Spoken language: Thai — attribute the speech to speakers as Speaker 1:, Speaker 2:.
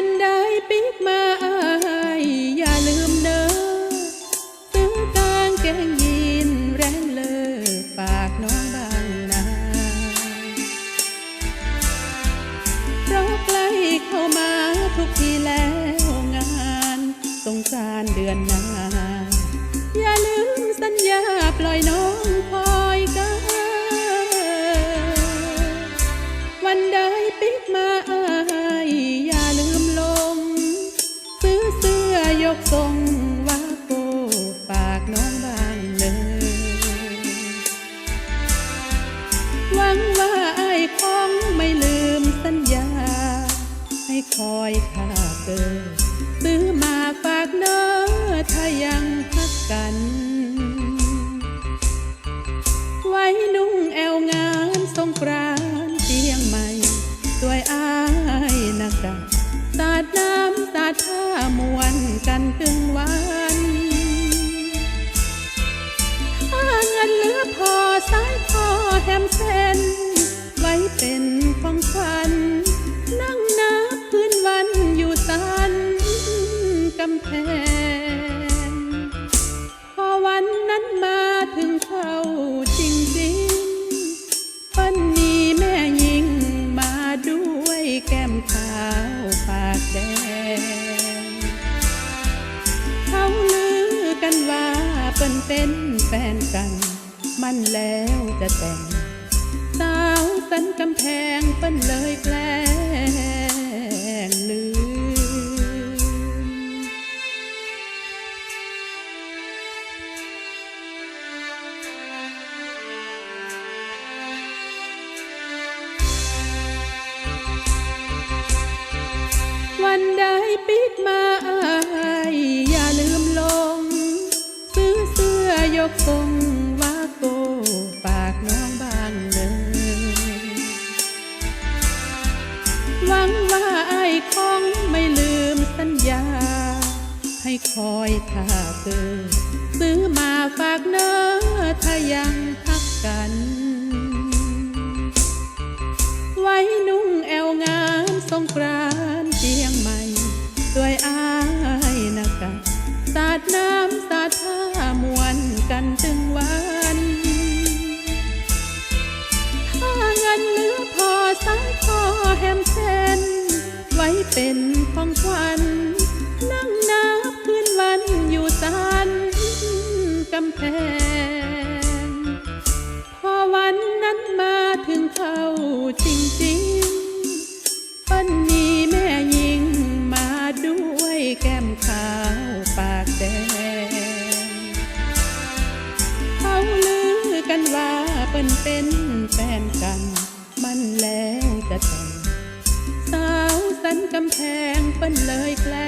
Speaker 1: วันใดปิกมาอายอย่าลืมเด้อซื้อกางเกงยีนแรงเลอปากน้องบางนาเพราะใกล้เข้ามาทุกทีแล้วงานสงกรารเดือนหน้าอย่าลืมสัญญาปล่อยน้องคอ กทรงว่าโปปากน้องบางเลย หวังว่าไอ้ายคงไม่ลืมสัญญา ให้คอยท่าเกิดซื้อมาฝากเนอถ้ายังพักกัน ท่ามวนกันตึงวันถ้าเงินเหลือพอสายคอแฮมเส้นไว้เป็นของขวัญนั่งนับคืนวันอยู่สันกำแพง พอวันนั้นมาถึงเข้าจริงๆปันนี้แม่ยิงมาด้วยแก้มขาว เปิ้นเป็นแฟนกัน มันแล้วจะแต่ง สาวสันกำแพงเปิ้นเลยแกล้งลืม วันใดปิกมา อยกทรงว่าโกปากน้องบางเลยหวังว่าไอ้คงไม่ลืมสัญญา ให้คอยท่าเกอซื้อมาฝากเน้อถ้ายังพักกัน เป็นของขวัญนั่งนับคืนวันอยู่สันกำแพง พอวันนั้นมาถึงเขาจริงๆ ปันนี้แม่ยิงมาด้วยแก้มขาวปากแดง เขาลือกันว่าเปิ้นเป็นันกำแพงเปิ้นเลยแกล้